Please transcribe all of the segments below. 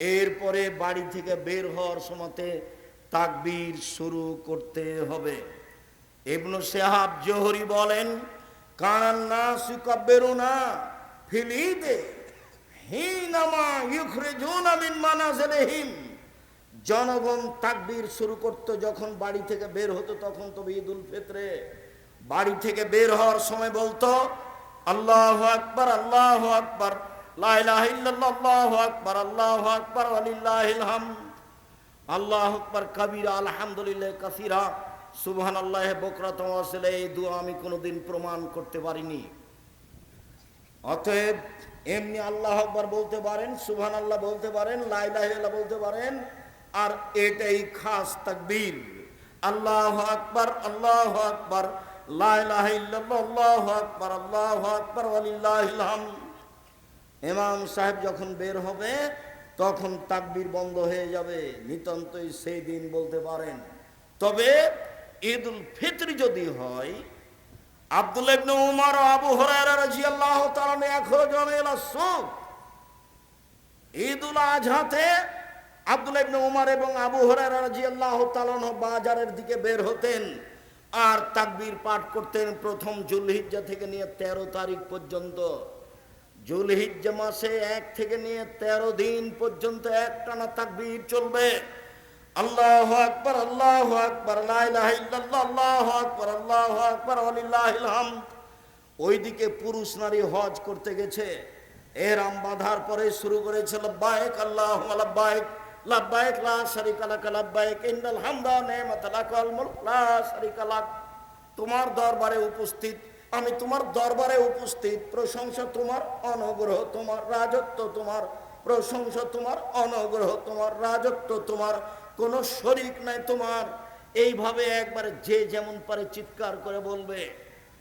এরপরে বাড়ি থেকে বের হওয়ার সময়তে তাকবীর শুরু করতে হবে। ইবনু সেহাব জোহরি বলেন কানান্না সুকাব্বেরুনা ফিলিদে হিনামা ইউখরিজুনা মিন মানাজিলিহিম। জনগণ তাকবীর শুরু করতো যখন বাড়ি থেকে বের হতো, তখন তবে ঈদুল ফিতরে বাড়ি থেকে বের হওয়ার সময় বলতো, আল্লাহ আকবার আল্লাহ আকবার। আল্লাহু আল্লাহু আলহামদুলিল্লাহ আল্লাহ এই দোয়া আমি কোনোদিন প্রমাণ করতে পারিনি। অতএব এমনি আল্লাহ আকবার বলতে পারেন সুবহান আল্লাহ বলতে পারেন লাইলাহ বলতে পারেন, আর এটাই খাস তাকবীর। আল্লাহ আকবার আল্লাহ আকবার লাইলাহ আল্লাহ আকবার আল্লাহ আকবার ওয়ালিল্লাহিল ইমাম সাহেব যখন বের হবে, তখন তাকবির বন্ধ হয়ে যাবে। নিতান্তই সেই দিন বলতে পারেন। তবে ঈদ উল ফিত্র যদি হয়, আব্দুল ইবনে উমর আবু হুরায়রা রাদিয়াল্লাহু তাআলা ইয়াখরুজুন ইলা সুক ঈদ উল আজহাতে আব্দুল ইবনে উমর এবং আবু হুরায়রা রাদিয়াল্লাহু তাআলা বাজারের দিকে বের হতেন আর তাকবীর পাঠ করতেন প্রথম জুলহিজ্জা থেকে নিয়ে 13 তারিখ পর্যন্ত। জুলহিজ্জা মাসে এক থেকে নিয়ে 13 দিন পর্যন্ত একটানা তাকবীর চলবে। আল্লাহ আকবার আল্লাহ আকবার আল্লাহু আকবার আল্লাহু আকবার, ওয়ালিল্লাহিল হামদ। ওইদিকে পুরুষ নারী হজ করতে গেছে। এহরাম বাঁধার পরে শুরু করেছে লব্বাইক আল্লাহু লব্বাইক লব্বাইক লা শারিকা লাক লব্বাইক ইন্নাল হামদা নি'মাতা লাকাল মুলক, লা শারিকা লাক। তোমার দরবারে উপস্থিত আমি তোমার দরবারে উপস্থিত। প্রশংসা তোমার, অনগ্রহ তোমার, রাজত্ব তোমার। প্রশংসা তোমার, অনগ্রহ তোমার, রাজত্ব তোমার। কোনো শরিক নাই তোমার। এইভাবে একবারে যে যেমন পারে চিৎকার করে বলবে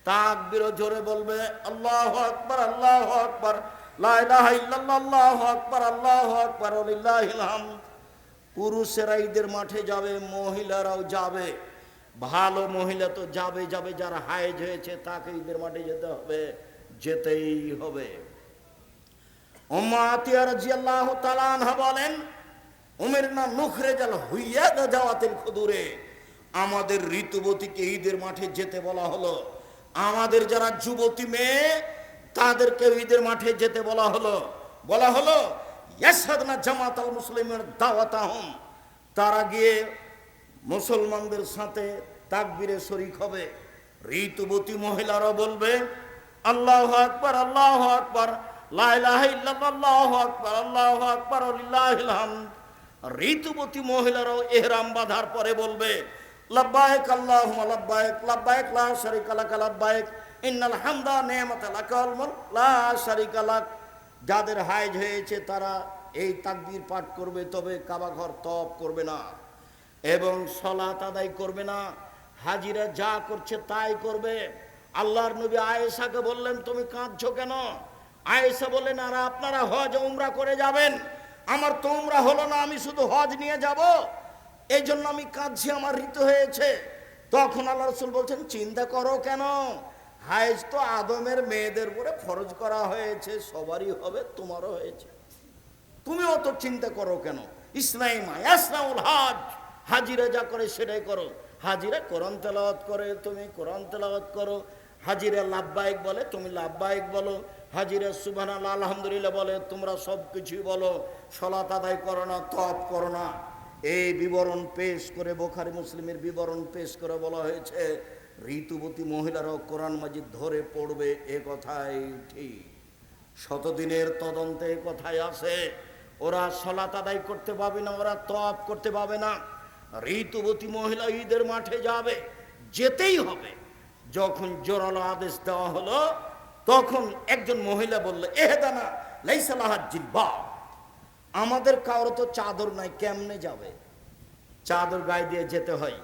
তাকবীর জোরে বলবে, আল্লাহ আকবার আল্লাহ আকবার, লা ইলাহা ইল্লাল্লাহ, আল্লাহু আকবার আল্লাহু আকবার পুরুষেরা ঈদের মাঠে যাবে, মহিলারাও যাবে। ভালো মহিলা তো যাবে যাবে, যারা হায়েজ হয়েছে তাকে ঈদের মাঠে যেতে হবে, যেতেই হবে। বলেন, উমের না নুখরে জাল হুইয়া যাওয়াতেন খুদুরে, আমাদের ঋতুবতীকে ঈদের মাঠে যেতে বলা হলো। আমাদের যারা যুবতী মেয়ে তাদেরকে ঈদের মাঠে যেতে বলা হলো। বলা হলো ইয়াসাদনা জামাত আল মুসলিমের দাওয়াত তারা গিয়ে মুসলমানদের সাথে তাকবিরে শরিক হবে। ঋতুবতী মহিলারা বলবে, আল্লাহ আকবার আল্লাহ আকবার আল্লাহু আল্লাহু ঋতুবতী মহিলারাও এহরাম বাঁধার পরে বলবে হামদা নি'মাতা যাদের হাইজ হয়েছে তারা এই তাকবীর পাঠ করবে, তবে কাবা ঘর তপ করবে না। এবং সলাত আদায় করবে না। হাজিরা যা করছে তাই করবে। আল্লাহর নবী আয়েশাকে বললেন, তুমি কাঁদছো কেন? আয়েশা বললেন, আর, আপনারা হজ উমরা করে যাবেন। আমার তো উমরা হলো না, আমি শুধু হজ নিয়ে যাব। এই জন্য আমি কাঁদছি, আমার ঋতু হয়েছে। তখন আল্লাহ রসুল বলছেন, চিন্তা করো কেন? হায়েজ তো আদমের মেয়েদের উপরে ফরজ করা হয়েছে, সবারই হবে, তোমারও হয়েছে। তুমি অত চিন্তা করো কেন? ইসলাম ইসলামুল হাজ। হাজিরা যা করে সেটাই করো। হাজিরা কোরআন তেলাওয়াত করে তুমি, কোরআন তেলাওয়াত করো। হাজিরা লাভবাহিক বলে তুমি লাভবাহিক বলো। হাজিরা সুবান আলহামদুলিল্লাহ বলে তোমরা সব কিছুই বলো। সলাত আদায় করো না তপ করো না। এই বিবরণ পেশ করে বোখারি মুসলিমের বিবরণ পেশ করে বলা হয়েছে, ঋতুবতী মহিলারাও কোরআন মাজিদ ধরে পড়বে এ কথাই ঠিক। শতদিনের তদন্তে এ কথাই আছে, ওরা সলাত আদায় করতে পাবে না, ওরা তপ করতে পাবে না। ঋতুবতী মহিলা ঈদের মাঠে যাবে যেতেই হবে। যখন জোরালো আদেশ দেওয়া হলো তখন একজন মহিলা বলল এহেদানা লাইসালাহ জিব্বা আমাদের কারও তো চাদর নাই কেমনে যাবে? চাদর গায়ে দিয়ে যেতে হয়।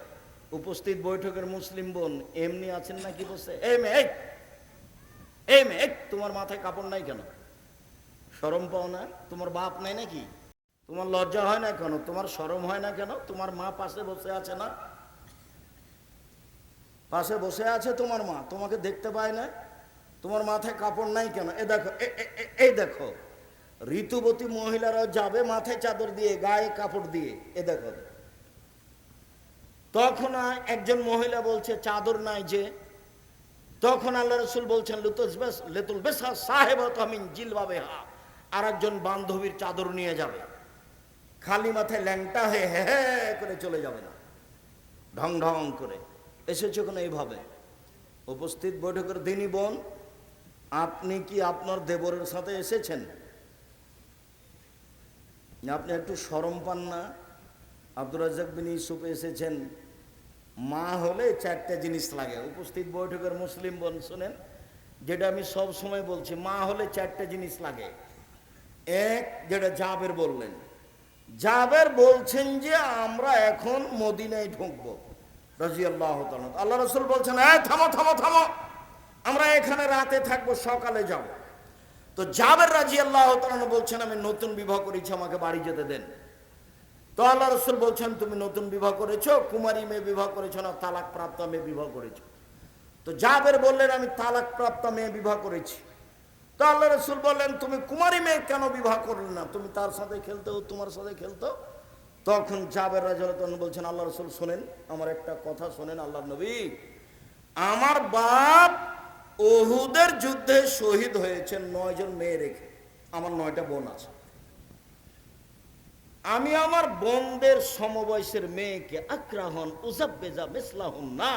উপস্থিত বৈঠকের মুসলিম বোন এমনি আছেন নাকি বসে? এই মে এই, এই মে তোমার মাথায় কাপড় নাই কেন? সরম পাও না? তোমার বাপ নাই নাকি? তোমার লজ্জা হয় না কেন? তোমার সরম হয় না কেন? তোমার মা পাশে বসে আছে না? পাশে বসে আছে তোমার মা। তোমাকে দেখতে পায় না। তোমার মাথায় কাপড় নাই কেন? এ দেখো এই দেখো। ঋতুবতী মহিলারা যাবে মাথায় চাদর দিয়ে, গায়ে কাপড় দিয়ে। এ দেখো। তখন একজন মহিলা বলছে, চাদর নাই যে। তখন আল্লাহ রসুল বলছেন লেতুল বেসা সাহেব হা। আর একজন বান্ধবীর চাদর নিয়ে যাবে। খালি মাথায় ল্যাংটা হয়ে হে হে করে চলে যাবে না। ঢং ঢং করে। এসেছে কোনো এইভাবে? উপস্থিত বৈঠকের দিনই বোন, আপনি কি আপনার দেবরের সাথে এসেছেন? আপনি একটু সরম পান না? আব্দুর রাজ্জাক বিন ইউসুফ এসেছেন। মা হলে চারটা জিনিস লাগে। উপস্থিত বৈঠকের মুসলিম বোন, শোনেন, যেটা আমি সব সময় বলছি, মা হলে চারটা জিনিস লাগে। এক, যেটা জাবের বললেন। জাবের বলছেন যে আমরা এখন মদিনায় ঢুকবো। রাজি আল্লাহ আল্লাহ রসুল বলছেন হ্যাঁ থামো থামো থামো। আমরা এখানে রাতে থাকব, সকালে যাব। তো জাবের রাজি আল্লাহ বলছেন, আমি নতুন বিবাহ করেছি, আমাকে বাড়ি যেতে দেন। তো আল্লাহ রসুল বলছেন, তুমি নতুন বিবাহ করেছ? কুমারী মেয়ে বিবাহ করেছ না তালাক প্রাপ্ত মেয়ে বিবাহ করেছ? তো জাবের বললেন, আমি তালাক প্রাপ্ত মেয়ে বিবাহ করেছি। তো আল্লাহ রসুল বললেন, তুমি কুমারী মেয়ে কেন বিবাহ করলে না? তুমি তার সাথে খেলতো তোমার সাথে খেলতো? তখন জাবের রাজন বলছেন, আল্লাহ রসুল, শোনেন, আমার একটা কথা শোনেন আল্লাহ নবী। আমার বাপ ওহুদের যুদ্ধে শহীদ হয়েছে নয়জন মেয়ে রেখে। আমার নয়টা বোন আছে। আমি আমার বোনদের সমবয়সের মেয়েকে আক্রাহন, উজাব্বেজা মেসলাহন না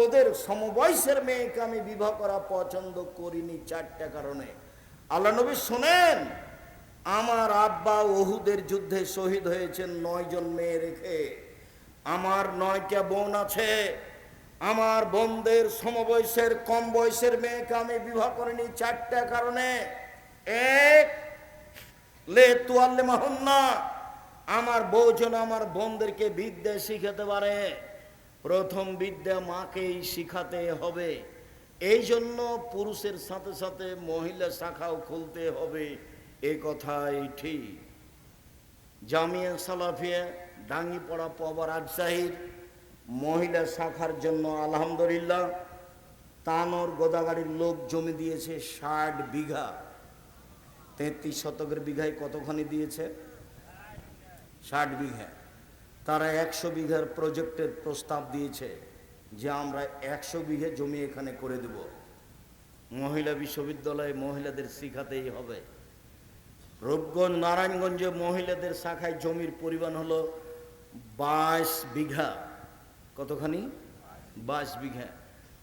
ওদের সমবয়সের মেয়েকে আমি বিবাহ করা পছন্দ করিনি চারটা কারণে। আল্লাহ নবী শোনেন, আমার আব্বা ওহুদের যুদ্ধে শহীদ হয়েছেন নয়জন মেয়ে রেখে। আমার নয়টা বোন আছে, আমার বোনদের সমবয়সের, কম বয়সের মেয়েকে আমি বিবাহ করিনি চারটা কারণে। এক, লে তুয়াল্লে মাহন্না আমার বউ আমার বোনদেরকে বিদ্যা শিখাতে পারে। প্রথম বিদ্যা মাকেই শিখাতে হবে। এই জন্য পুরুষের সাথে সাথে মহিলা শাখাও খুলতে হবে। এ কথাই ঠিক। জামিয়া সালাফিয়া, ডাঙ্গিপড়া পবার রাজশাহীর মহিলা শাখার জন্য আলহামদুলিল্লাহ। তানোর গোদাগাড়ির লোক জমি দিয়েছে ষাট বিঘা। তেত্রিশ শতকের বিঘায় কতখানি দিয়েছে? ষাট বিঘা। তারা একশো বিঘার প্রজেক্টের প্রস্তাব দিয়েছে যে আমরা একশো বিঘে জমি এখানে করে দেব। মহিলা বিশ্ববিদ্যালয়ে মহিলাদের শিখাতেই হবে। রূপগঞ্জ, নারায়ণগঞ্জে মহিলাদের শাখায় জমির পরিমাণ হলো বাইশ বিঘা। কতখানি? বাইশ বিঘা।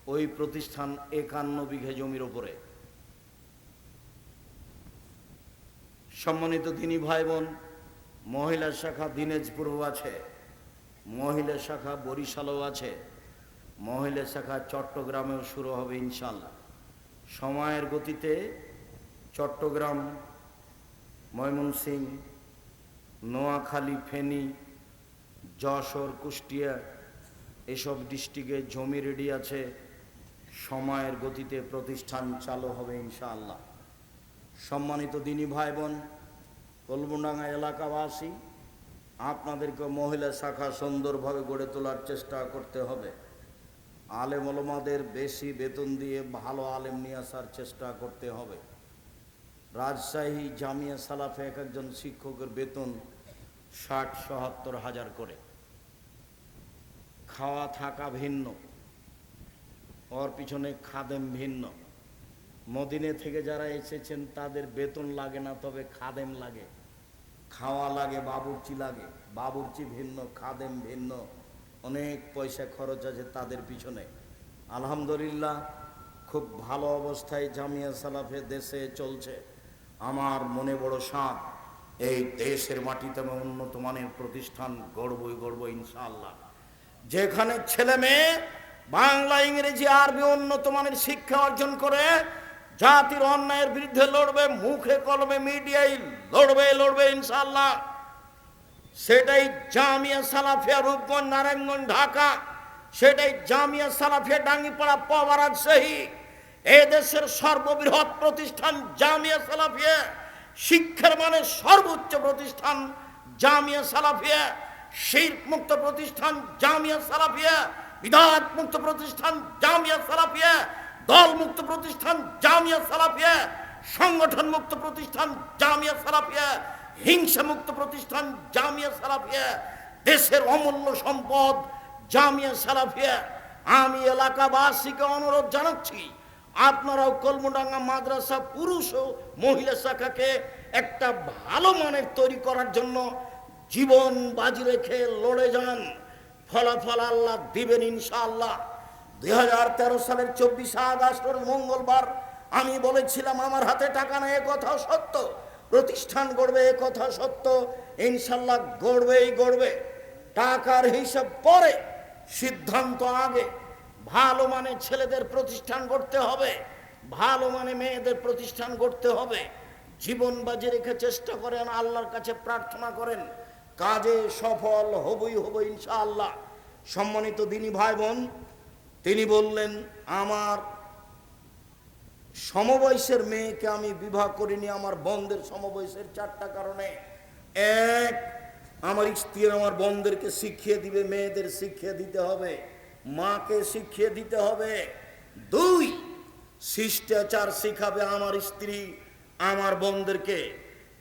ওই প্রতিষ্ঠান একান্ন বিঘা জমির ওপরে। সম্মানিত তিনি ভাই বোন, মহিলা শাখা দিনাজপুরও আছে। মহিলা শাখা বরিশালও আছে। মহিলা শাখা চট্টগ্রামেও শুরু হবে ইনশাল্লাহ সময়ের গতিতে চট্টগ্রাম, ময়মনসিংহ, নোয়াখালী, ফেনী, যশোর, কুষ্টিয়া এসব ডিস্ট্রিক্টে জমি রেডি আছে। সময়ের গতিতে প্রতিষ্ঠান চালু হবে ইনশাআল্লাহ। সম্মানিত দিনী ভাই বোন কলমডাঙ্গা এলাকাবাসী আপনাদেরকে মহিলা শাখা সুন্দরভাবে গড়ে তোলার চেষ্টা করতে হবে। আলেম ওলমাদের বেশি বেতন দিয়ে ভালো আলেম নিয়ে আসার চেষ্টা করতে হবে। রাজশাহী জামিয়া সালাফে এক একজন শিক্ষকের বেতন ষাট সহাত্তর হাজার করে। খাওয়া থাকা ভিন্ন, ওর পিছনে খাদেম ভিন্ন। মদিনে থেকে যারা এসেছেন, তাদের বেতন লাগে না, তবে খাদেম লাগে। খাওয়া লাগে, বাবুর্চি লাগে। বাবুর্চি ভিন্ন, খাদেম ভিন্ন। অনেক পয়সা খরচ আছে তাদের পিছনে। আলহামদুলিল্লাহ, খুব ভালো অবস্থায় জামিয়া সালাফে দেশে চলছে। আমার মনে বড় সাপ এই দেশের মাটিতে আমি উন্নত মানের প্রতিষ্ঠান গড়বই, গড়ব ইনশাআল্লাহ। যেখানে ছেলে মেয়ে বাংলা, ইংরেজি, আরবি উন্নত মানের শিক্ষা অর্জন করে জাতির অন্যায়ের বিরুদ্ধে লড়বে, মুখে কলমে মিডিয়ায় লড়বে লড়বে ইনশাল্লাহ সেটাই জামিয়া সালাফিয়া রূপগঞ্জ, নারায়ণগঞ্জ, ঢাকা। সেটাই জামিয়া সালাফিয়া ডাঙ্গিপাড়া পাওয়ারাজ এ দেশের সর্ববৃহৎ প্রতিষ্ঠান জামিয়া সালাফিয়া। শিক্ষার মানে সর্বোচ্চ প্রতিষ্ঠান জামিয়া সালাফিয়া। শিল্প মুক্ত প্রতিষ্ঠান জামিয়া সালাফিয়া। বিধাত মুক্ত প্রতিষ্ঠান জামিয়া সালাফিয়া। দল মুক্ত প্রতিষ্ঠান জামিয়া সালাফিয়া সংগঠন মুক্ত প্রতিষ্ঠান জামিয়া সালাফিয়া হিংসা মুক্ত প্রতিষ্ঠান জামিয়া সালাফিয়া, দেশের অমূল্য সম্পদ জামিয়া সালাফিয়া। আমি এলাকাবাসীকে অনুরোধ জানাচ্ছি, আপনারাও কলমডাঙ্গা মাদ্রাসা পুরুষ ও মহিলা শাখাকে একটা ভালো মানের তৈরি করার জন্য জীবন বাজি রেখে লড়ে যান। ফলাফল আল্লাহ দিবেন ইনশাআল্লাহ। দুই হাজার তেরো সালের চব্বিশে আগস্ট মঙ্গলবার আমি বলেছিলাম, আমার হাতে টাকা নেই কথা সত্য। প্রতিষ্ঠান গড়বে, এ কথা সত্য। ইনশাল্লাহ গড়বেই গড়বে। টাকার হিসাব পরে, সিদ্ধান্ত আগে। ভালো মানে ছেলেদের প্রতিষ্ঠান করতে হবে। ভালো মানে মেয়েদের প্রতিষ্ঠান করতে হবে। জীবন বাজি রেখে চেষ্টা করেন, আল্লাহর কাছে প্রার্থনা করেন। কাজে সফল হবই হব ইনশাআল্লাহ। সম্মানিত দিনী ভাই বোন তিনি বললেন, আমার সমবয়সের মেয়েকে আমি বিবাহ করিনি, আমার বন্ধের সমবয়সের চারটা কারণে। এক, আমার স্ত্রী আমার বন্ধেরকে শিখিয়ে দিবে, মেয়েদের শিখিয়ে দিতে হবে, মাকে শিখিয়ে দিতে হবে। দুই, শিষ্টাচার শিখাবে আমার স্ত্রী আমার বন্ধেরকে।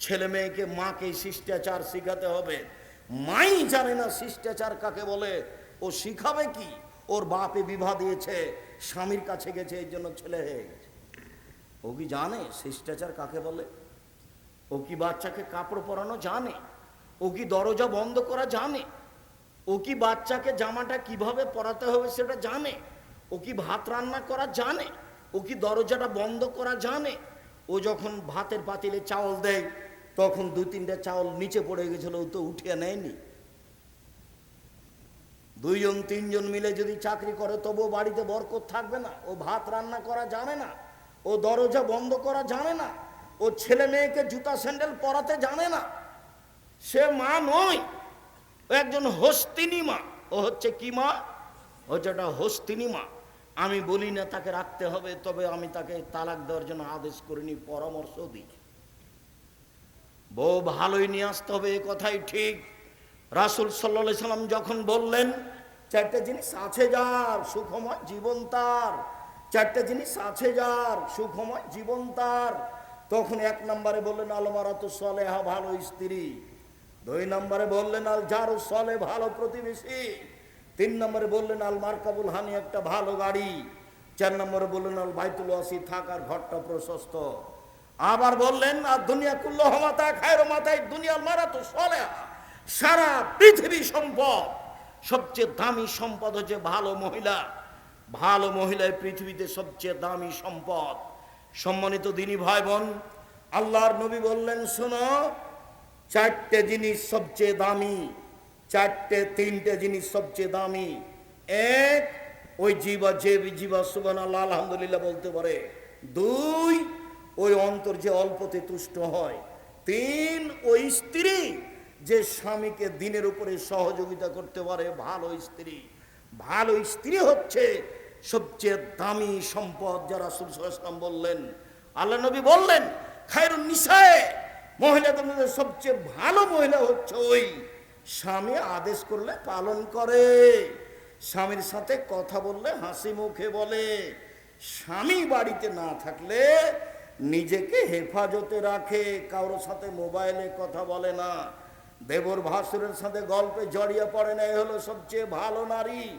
ছেলে মেয়েকে মাকে শিষ্টাচার শিখাতে হবে। মাই জানে না শিষ্টাচার কাকে বলে, ও শিখাবে কি? ওর বাপে বিবাহ দিয়েছে, স্বামীর কাছে গেছে এই জন্য ছেলে হয়ে গেছে। ও কি জানে শিষ্টাচার কাকে বলে? ও কি বাচ্চাকে কাপড় পরানো জানে? ও কি দরজা বন্ধ করা জানে? ও কি বাচ্চাকে জামাটা কীভাবে পরাতে হবে সেটা জানে? ও কি ভাত রান্না করা জানে? ও কি দরজাটা বন্ধ করা জানে? ও যখন ভাতের পাতিলে চাউল দেয়, তখন দু তিনটা চাউল নিচে পড়ে গেছিল, ও তো উঠিয়ে নেয়নি। দুইজন, তিনজন মিলে যদি চাকরি করে, তবুও বাড়িতে বরকত থাকবে না। ও ভাত রান্না করা জানে না। ও দরজা বন্ধ করা জানে না। ও ছেলে মেয়েকে জুতা, স্যান্ডেল পরাতে জানে না। সে মা নয়, ও একজন হস্তিনী মা। ও হচ্ছে কি মা? হচ্ছে একটা হস্তিনী মা। আমি বলি না তাকে রাখতে হবে, তবে আমি তাকে তালাক দেওয়ার জন্য আদেশ করিনি, পরামর্শ দিই। বউ ভালোই নিয়ে আসতে হবে, এ কথাই ঠিক। রাসুল সাল্লা সাল্লাম যখন বললেন, চারটে জিনিস আছে যার সুখময় জীবন তার, চারটে জিনিস আছে যার সুখময় জীবন তার। তখন এক নম্বরে বললেন আলমারাত সলেহা, ভালো স্ত্রী। দুই নম্বরে বললেন আল জারু সলে ভালো প্রতিবেশী। তিন নম্বরে বললেন আল মার্কাবুল হানি, একটা ভালো গাড়ি। চার নম্বরে বললেন আল বাইতুল আসি থাকার ঘরটা প্রশস্ত। আবার বললেন, আর দুনিয়া কুল্ল হমাতা খায়ের মাথায় দুনিয়ার মারা তো সলে সারা পৃথিবী সম্পদ। সবচেয়ে দামি সম্পদ হচ্ছে ভালো মহিলা। ভালো মহিলায় পৃথিবীতে সবচেয়ে দামি সম্পদ। সম্মানিত দিনী ভাই বোন আল্লাহর নবী বললেন, শোনো, চারটে জিনিস সবচেয়ে দামি, চারটে, তিনটে জিনিস সবচেয়ে দামি। এক, ওই জীবা, যে জীবা সুবান আল্লাহ আলহামদুলিল্লাহ বলতে পারে। দুই, ওই অন্তর যে অল্পতে তুষ্ট হয়। তিন, ওই স্ত্রী যে স্বামীকে দিনের উপরে সহযোগিতা করতে পারে, ভালো স্ত্রী। ভালো স্ত্রী হচ্ছে সবচেয়ে দামি সম্পদ যারা সুলসাম বললেন। আল্লাহ নবী বললেন, খায়রুন নিশায় মহিলাদের মধ্যে সবচেয়ে ভালো মহিলা হচ্ছে ওই। স্বামী আদেশ করলে পালন করে। স্বামীর সাথে কথা বললে হাসি মুখে বলে। স্বামী বাড়িতে না থাকলে নিজেকে হেফাজতে রাখে, কারোর সাথে মোবাইলে কথা বলে না। দেবর ভাসুরের সাথে গল্পে জড়িয়ে পড়ে না, এ হলো সবচেয়ে ভালো নারী।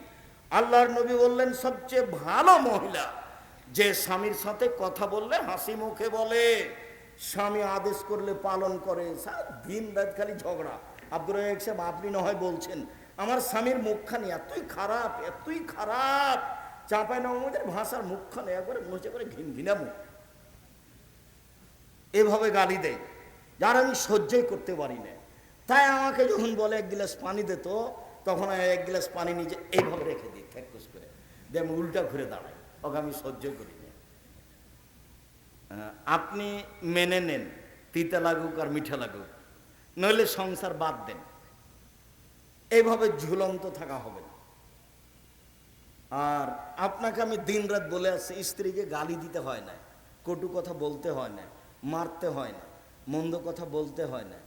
আল্লাহর নবী বললেন, সবচেয়ে ভালো মহিলা, যে স্বামীর সাথে কথা বললে হাসি মুখে বলে, স্বামী আদেশ করলে পালন করে। দিন রাত খালি ঝগড়া। আব্দুর সাহেব, আপনি না হয় বলছেন, আমার স্বামীর মুখখানি এতই খারাপ এতই খারাপ চাঁপায় নবমের ভাষার মুখখানে একবারে মনে করে ঘিন ঘিনা মুখ। এভাবে গালি দেয়। যার আমি সহ্যই করতে পারি না। তাই আমাকে যখন বলে এক গ্লাস পানি দিত তখন আমি এক গ্লাস পানি নিজে এইভাবে রেখে দিই ফ্যাকুস করে। দিয়ে আমি উল্টা ঘুরে দাঁড়াই ওকে আমি সহ্য করি না। আপনি মেনে নেন, তিতা লাগুক আর মিঠা লাগুক, নইলে সংসার বাদ দেন। এইভাবে ঝুলন্ত থাকা হবে না। আর আপনাকে আমি দিন রাত বলে আসছি, স্ত্রীকে গালি দিতে হয় না, কটু কথা বলতে হয় না, মারতে হয় না, মন্দ কথা বলতে হয় না।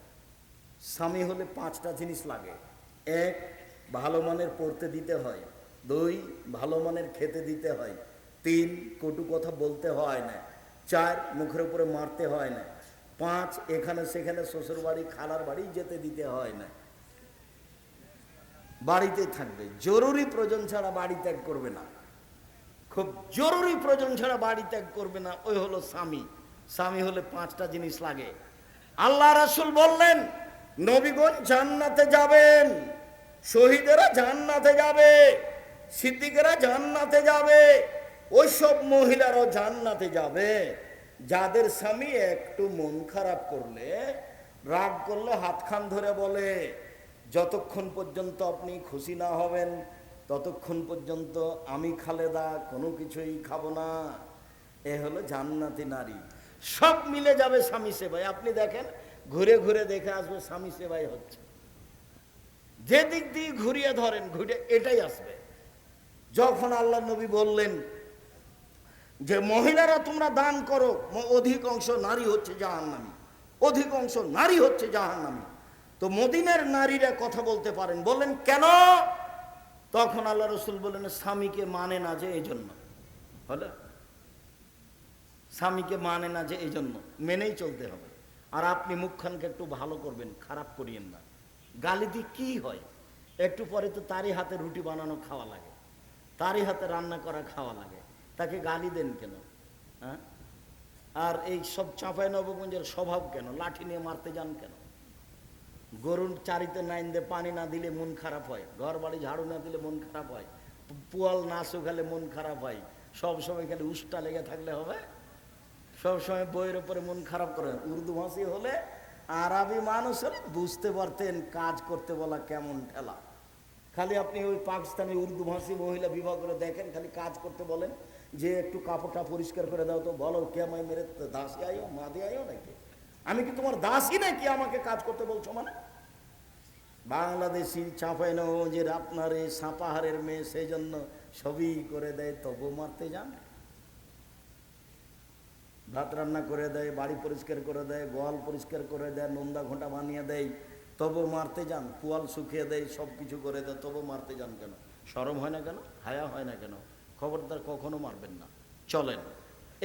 স্বামী হলে পাঁচটা জিনিস লাগে। এক, ভালো মানের পড়তে দিতে হয়। দুই, ভালো মানের খেতে দিতে হয়। তিন, কটু কথা বলতে হয় না। চার, মুখের উপরে মারতে হয় না। পাঁচ, এখানে সেখানে শ্বশুর বাড়ি খালার বাড়ি যেতে দিতে হয় না। বাড়িতে থাকবে। জরুরি প্রয়োজন ছাড়া বাড়ি ত্যাগ করবে না। খুব জরুরি প্রয়োজন ছাড়া বাড়ি ত্যাগ করবে না। ওই হলো স্বামী। স্বামী হলে পাঁচটা জিনিস লাগে। আল্লাহ রাসূল বললেন নবীগণ জান্নাতে যাবেন, শহীদেরা জান্নাতে যাবে, সিদ্দিকেরা জান্নাতে যাবে, ওইসব মহিলারাও জান্নাতে যাবে। যাদের স্বামী একটু মন খারাপ করলে, রাগ করলে হাতখান ধরে বলে, যতক্ষণ পর্যন্ত আপনি খুশি না হবেন, ততক্ষণ পর্যন্ত আমি খালেদা, কোনো কিছুই খাব না। এ হলো জান্নাতি নারী। সব মিলে যাবে স্বামী সেবায়। আপনি দেখেন ঘুরে ঘুরে দেখে আসবে, স্বামী সেবাই হচ্ছে। যে দিক দিয়ে ঘুরিয়ে ধরেন, ঘুরে এটাই আসবে। যখন আল্লাহ নবী বললেন যে, মহিলারা তোমরা দান করো অধিকাংশ নারী হচ্ছে জাহান্নামী। অধিকাংশ নারী হচ্ছে জাহান্নামী। তো মদিনের নারীরা কথা বলতে পারেন। বললেন, কেন? তখন আল্লাহ রসুল বললেন, স্বামীকে মানে না যে এই জন্য হলো? স্বামীকে মানে না যে এই জন্য মেনেই চলতে হবে। আর আপনি মুখখানকে একটু ভালো করবেন, খারাপ করিয়েন না। গালি দিয়ে কি হয়? একটু পরে তো তারই হাতে রুটি বানানো খাওয়া লাগে। তারই হাতে রান্না করা খাওয়া লাগে। তাকে গালি দেন কেন? হ্যাঁ? আর এই সব চাঁপাই নবগঞ্জের স্বভাব কেন? লাঠি নিয়ে মারতে যান কেন? গরুর চারিতে নাইন দিয়ে পানি না দিলে মন খারাপ হয়। ঘর বাড়ি ঝাড়ু না দিলে মন খারাপ হয়। পোয়াল না শুকালে মন খারাপ হয়। সব সময় খালি উষ্টা লেগে থাকলে হবে? সব সময় বইয়ের উপরে মন খারাপ করে। উর্দু ভাষী হলে আরবি মানুষ হলে বুঝতে পারতেন কাজ করতে বলা কেমন ঠেলা। খালি আপনি ওই পাকিস্তানি উর্দু ভাষী মহিলা বিবাহ করে দেখেন, খালি কাজ করতে বলেন, যে একটু কাপড়টা পরিষ্কার করে দাও তো বলো, কে আমায় মেরে দাসী আইও মাদে আইও নাকি? আমি কি তোমার দাসী নাকি আমাকে কাজ করতে বলছো মানে? বাংলাদেশি চাঁপাইনগঞ্জের আপনার এই সাপাহারের মেয়ে, সেই জন্য সবই করে দেয়, তবু মারতে যান। ভাত রান্না করে দেয়, বাড়ি পরিষ্কার করে দেয়, গোয়াল পরিষ্কার করে দেয় নোন্দা ঘোঁটা বানিয়ে দেয়, তবু মারতে যান পুয়াল শুকিয়ে দেয়, সব কিছু করে দেয়, তবু মারতে যান কেন? সরম হয় না কেন? হায়া হয় না কেন? খবরদার কখনো মারবেন না। চলেন,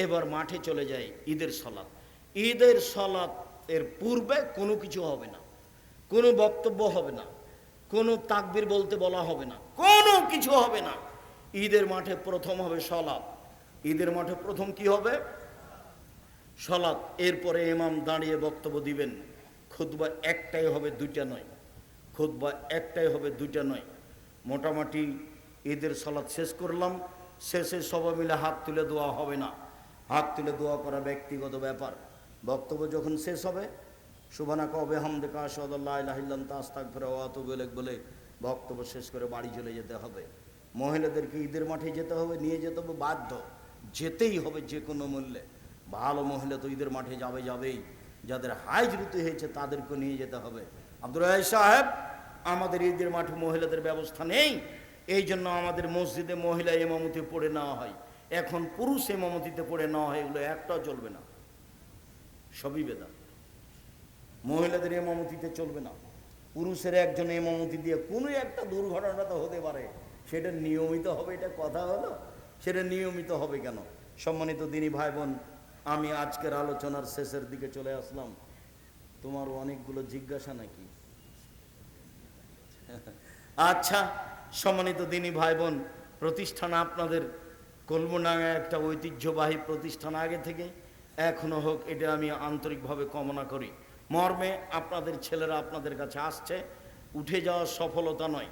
এবার মাঠে চলে যায় ঈদের সলাৎ ঈদের সলাৎ এর পূর্বে কোনো কিছু হবে না, কোনো বক্তব্য হবে না, কোনো তাকবির বলতে বলা হবে না, কোনো কিছু হবে না। ঈদের মাঠে প্রথম হবে সলাৎ ঈদের মাঠে প্রথম কি হবে? সলাৎ, এরপরে ইমাম দাঁড়িয়ে বক্তব্য দিবেন, খুতবা একটাই হবে, দুইটা নয়। খুতবা একটাই হবে, দুইটা নয়। মোটামুটি ঈদের সলাৎ শেষ করলাম, শেষে সবাই মিলে হাত তুলে দোয়া হবে না। হাত তুলে দোয়া করা ব্যক্তিগত ব্যাপার। বক্তব্য যখন শেষ হবে, সুবানা কবে হামদেকা সদাল্লাহিল্লাম তাস্তাক ফেরা অতবেলেক বলে বক্তব্য শেষ করে বাড়ি চলে যেতে হবে। মহিলাদেরকে ঈদের মাঠে যেতে হবে, নিয়ে যেতে হবে, বাধ্য। যেতেই হবে যে কোনো মূল্যে। ভালো মহিলা তো ঈদের মাঠে যাবে যাবেই। যাদের হাইজ ঋতু হয়েছে তাদেরকে নিয়ে যেতে হবে। আব্দুল রায় সাহেব, আমাদের ঈদের মাঠে মহিলাদের ব্যবস্থা নেই। এই জন্য আমাদের মসজিদে মহিলা এমামতি পড়ে নেওয়া হয়। এখন পুরুষ এমামতিতে পড়ে নেওয়া হয়, এগুলো একটাও চলবে না। সবই বেদা। মহিলাদের এমামতিতে চলবে না। পুরুষের একজন এমামতি দিয়ে কোনো একটা দুর্ঘটনা তো হতে পারে। সেটা নিয়মিত হবে, এটা কথা হলো। সেটা নিয়মিত হবে কেন? সম্মানিত দিনী ভাই বোন আমি আজকের আলোচনার শেষের দিকে চলে আসলাম। তোমার অনেকগুলো জিজ্ঞাসা নাকি? আচ্ছা সম্মানিত দিনী ভাই বোন প্রতিষ্ঠান আপনাদের কলমনাঙ্গা একটা ঐতিহ্যবাহী প্রতিষ্ঠান আগে থেকে। এখনও হোক, এটা আমি আন্তরিকভাবে কামনা করি। মর্মে আপনাদের ছেলেরা আপনাদের কাছে আসছে, উঠে যাওয়ার সফলতা নয়।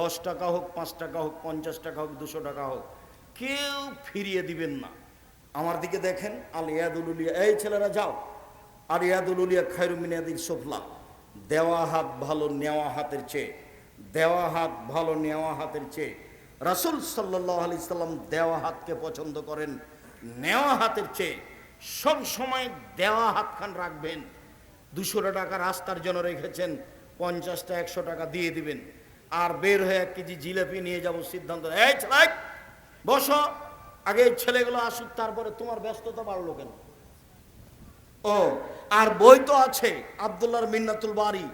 দশ টাকা হোক, পাঁচ টাকা হোক, পঞ্চাশ টাকা হোক, দুশো টাকা হোক, কেউ ফিরিয়ে দিবেন না। আমার দিকে দেখেন, আল ইয়াদুলুলিয়া এই ছেলেরা যাও। আর ইয়াদুলুলিয়া খায়রুমিনাদির সোফলা। দেওয়া হাত ভালো, নেওয়া হাতের চেয়ে। দেওয়া হাত ভালো, নেওয়া হাতের চেয়ে। রাসুল সাল্লাহ আলি সাল্লাম দেওয়া হাতকে পছন্দ করেন, নেওয়া হাতের চেয়ে। সব সময় দেওয়া হাতখান রাখবেন। দুশো টাকা রাস্তার জন্য রেখেছেন, পঞ্চাশটা, একশো টাকা দিয়ে দিবেন। আর বের হয়ে এক কেজি জিলেপি নিয়ে যাব সিদ্ধান্ত। এই বসো। আগে ছেলেগুলো আসুক, তারপরে তোমার ব্যস্ততা বাড়লো কেন? ও, আর বই তো আছে, আবদুল্লাহর মিন্নাতুল বাড়ি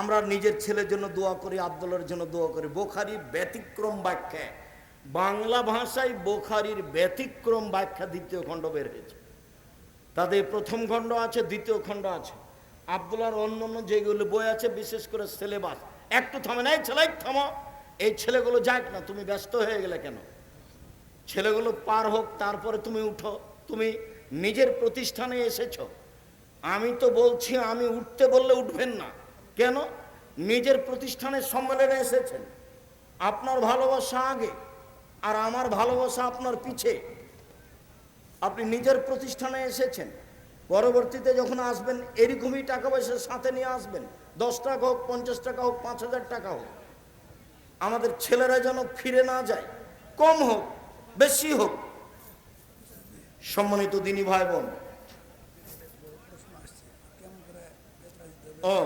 আমরা নিজের ছেলের জন্য দোয়া করি, আবদুল্লাহর জন্য দোয়া করি। বোখারির ব্যতিক্রম ব্যাখ্যা। বাংলা ভাষায় বোখারির ব্যতিক্রম ব্যাখ্যা দ্বিতীয় খণ্ড বের হয়েছে। তাদের প্রথম খণ্ড আছে, দ্বিতীয় খণ্ড আছে। আবদুল্লার অন্য অন্য যেগুলো বই আছে, বিশেষ করে সিলেবাস। একটু থামে না, এই ছেলে থামো। এই ছেলেগুলো যাক না, তুমি ব্যস্ত হয়ে গেলে কেন? ছেলেগুলো পার হোক, তারপরে তুমি উঠো। তুমি নিজের প্রতিষ্ঠানে এসেছ। আমি তো বলছি, আমি উঠতে বললে উঠবেন না। কেন? নিজের প্রতিষ্ঠানের সম্মেলনে এসেছেন। আপনার ভালোবাসা আগে, আর আমার ভালোবাসা আপনার পিছে। আপনি নিজের প্রতিষ্ঠানে এসেছেন। পরবর্তীতে যখন আসবেন, এরকমই টাকা পয়সা সাথে নিয়ে আসবেন। দশ টাকা হোক, পঞ্চাশ টাকা হোক, পাঁচ হাজার টাকা হোক। আমাদের ছেলেরা যেন ফিরে না যায়। কম হোক বেশি হোক। সম্মানিত দিনী ভাই বোন। ও,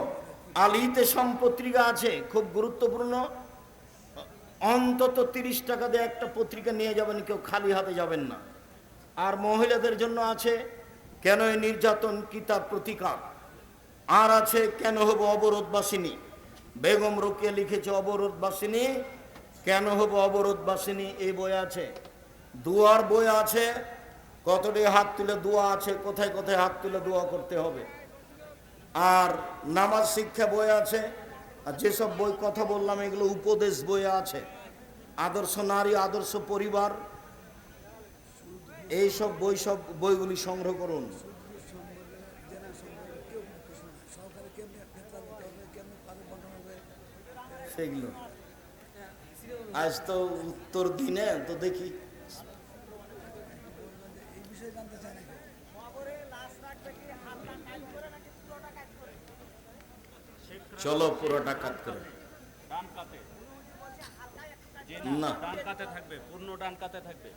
আলিতে পত্রিকা আছে, খুব গুরুত্বপূর্ণ। অন্তত তিরিশ টাকা দিয়ে একটা পত্রিকা নিয়ে যাবেন, কেউ খালি হাতে যাবেন না। আর মহিলাদের জন্য আছে, কেন নির্যাতন কি তার প্রতিকার? আর আছে, কেন হব অবরোধবাসিনী? বেগম রোকিয়া লিখেছে অবরোধবাসিনী, কেন হব অবরোধবাসিনী, এই বই আছে। দুয়ার বই আছে, কতটি হাত তুলে দোয়া আছে, কোথায় কোথায় হাত তুলে দোয়া করতে হবে? আর নামাজ শিক্ষা বই আছে, আর যেসব বই কথা বললাম, এগুলো উপদেশ বই আছে। আদর্শ নারী, আদর্শ পরিবার এই সব বই সব বইগুলি সংগ্রহ করুন। সেগুলো। আজ তো উত্তর দিনে, তো দেখি চলো পুরোটা কাট করে। ডান কাতে। না। ডান কাতে থাকবে পূর্ণ ডান কাতে থাকবে।